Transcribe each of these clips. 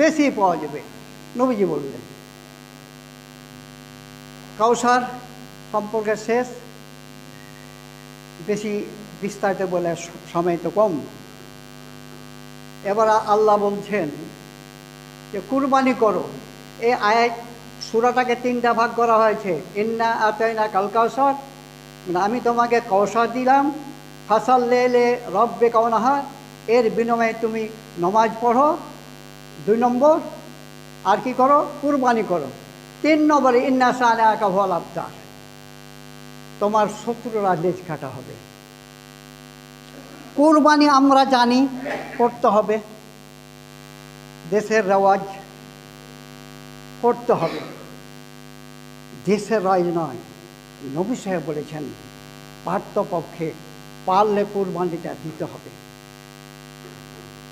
বেশি পাওয়া যাবে। নবীজি বললেন, কাউসার সম্পর্কে শেষ, বেশি বিস্তারিত বলে সময় তো কম। এবার আল্লাহ বলছেন যে, কুরবানি করো। এই আয় সুরাটাকে তিনটা ভাগ করা হয়েছে। ইন্না আতাইনা কাল কাউসার মানে আমি তোমাকে কৌশল দিলাম, ফাসাল লেলে রব্বে কওনাহা এর বিনিময়ে তুমি নমাজ পড়ো দুই নম্বর, আর কি করো? কুরবানি করো। তিন নম্বরে, ইন্না সানে আঁকা ভল আবতার। তোমার শত্রুরা লেজ কাটা হবে। কুরবানি আমরা জানি, করতে হবে। দেশের রেওয়াজ করতে হবে। দেশের রাজ নয়। নবী সাহেব বলেছেন, পার্থপক্ষে পারলে কুরবানিটা দিতে হবে।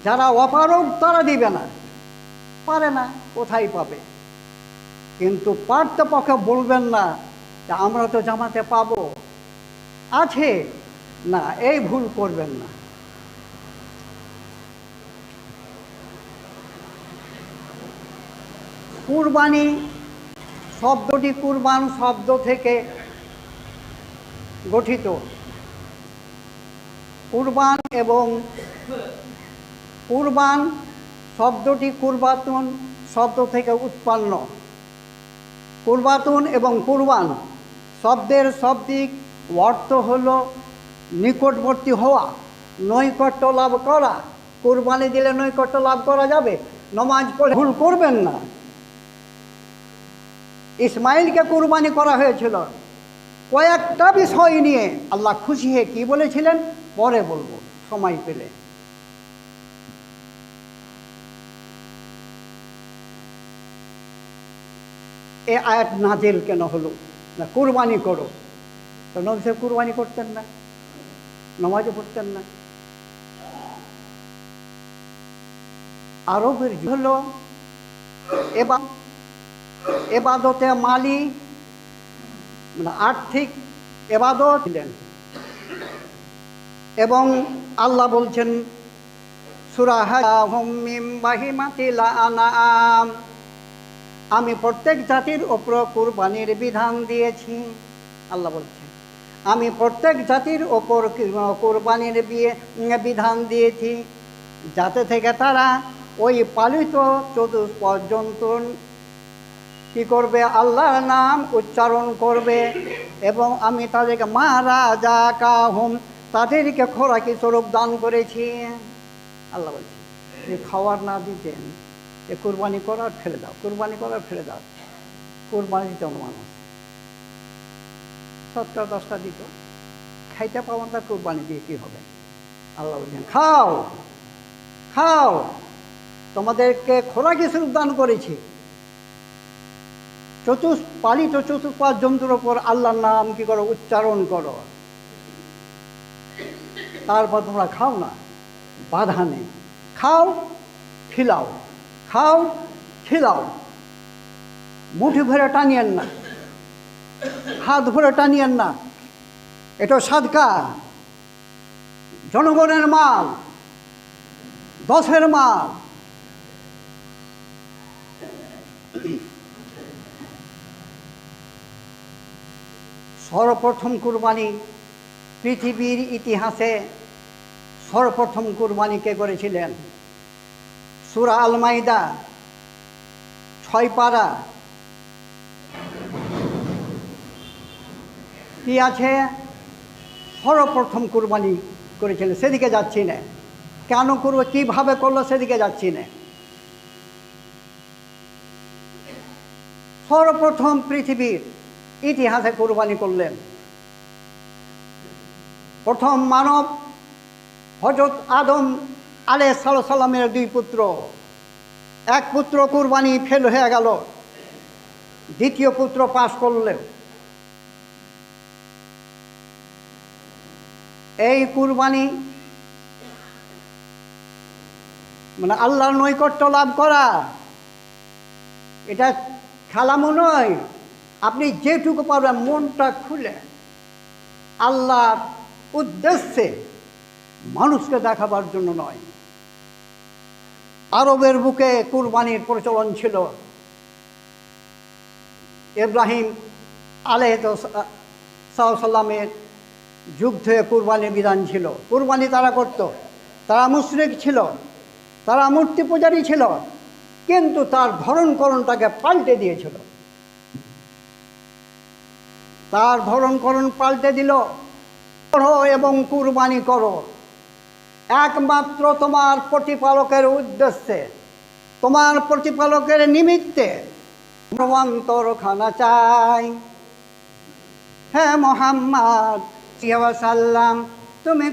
যারা অপারগ, তারা দিবে না। পারে না, কোথায় পাবে? কিন্তু পার্থপক্ষে বলবেন না যে আমরা তো জামাতে পাবো। আছে? না, এই ভুল করবেন না। কুরবানি শব্দটি কুরবান শব্দ থেকে গঠিত। কুরবান এবং কুরবান শব্দটি কুরবাতুন শব্দ থেকে উৎপন্ন। কুরবাতুন এবং কুরবান শব্দের শব্দিক অর্থ হল নিকটবর্তী হওয়া, নৈকট্য লাভ করা। কুরবানি দিলে নৈকট্য লাভ করা যাবে, নমাজ পড়ে ভুল করবেন না। ইসমাইলকে কুরবানি করা হয়েছিল। কয়েকটা বিষয় নিয়ে আল্লাহ খুশি হয়ে কি বলেছিলেন? পরে বলব, সময় পেলে। এ আয়াত নাজেল কেন হলো? না, কুরবানি করো। তো নবী সাহেব কুরবানি করতেন না? নমাজও পড়তেন না? আরবের হলো এবাদতে মালি মানে আর্থিক এবাদত ছিলেন এবং আল্লাহ বলছেন আনাম। আমি প্রত্যেক জাতির ওপর কুরবানির বিধান দিয়েছি। আল্লাহ বলছেন, আমি প্রত্যেক জাতির ওপর কোরবানির বিয়ে বিধান দিয়েছি। যাতে থেকে তারা ওই পালিত চতুর্থ পর্যন্ত কি করবে? আল্লাহর নাম উচ্চারণ করবে এবং আমি তাদেরকে মা রাজা কাহুম তাদেরকে খোরাকি স্বরূপ দান করেছি। আল্লাহ বলছে যে খাওয়ার না দিতেন যে কোরবানি করার ফেলে দাও, কোরবানি করার ফেলে দাও। কোরবানি দিত মানুষ। সত্তর দশটা দিত। খাইতে পাবো তার কোরবানি দিয়ে কী হবে? আল্লাহ বলছেন, খাও খাও। তোমাদেরকে খোরাকি স্বরূপ দান করেছি। চতুষ পালিত চতুষ্পাদ জন্তুর ওপর আল্লাহর নাম কি করো? উচ্চারণ করো। তারপর তোমরা খাও না। বাধা নেই। খাও, খিলাও। খাও খিলাও মুঠি ভরে টানিয়েন না। হাত ভরে টানিয়েন না। এটা সাদকা। জনগণের মাল, দশের মাল। সর্বপ্রথম কুরবানি পৃথিবীর ইতিহাসে সর্বপ্রথম কুরবানি কে করেছিলেন? সুরা আলমাইদা, ছয় পাড়া কি আছে? সর্বপ্রথম কুরবানি করেছিলেন, সেদিকে যাচ্ছি না। কেন করব? কীভাবে করল? সেদিকে যাচ্ছি না। সর্বপ্রথম পৃথিবীর ইতিহাসে কোরবানি করলেন। প্রথম মানব হজরত আদম আলে সালামের দুই পুত্র। এক পুত্র কুরবানি ফেল হয়ে গেল, দ্বিতীয় পুত্র পাশ করলেন। এই কুরবানি মানে আল্লাহর নৈকট্য লাভ করা, এটা খেলামো নয়, আপনি যেটুকু পারবেন মনটা খুলে আল্লাহর উদ্দেশ্যে মানুষকে দেখাবার জন্য নয়। আরবের বুকে কুরবানির প্রচলন ছিল। ইব্রাহিম আলেহ সাল্লামের যুগ থেকে কুরবানির বিধান ছিল। কুরবানি তারা করত। তারা মুশরিক ছিল। তারা মূর্তি পূজারী ছিল। কিন্তু তার ধরণকরণটাকে পাল্টে দিয়েছিল। তার ধরণকরণ পাল্টে দিল। এবং কুরবানি করো। একমাত্র তোমার প্রতিপালকের উদ্দেশ্যে তোমার প্রতিপালকের নিমিত্তে ভ্রমান্তর খানা চাই। হ্যাঁ মোহাম্মদ সাল্লাম তুমি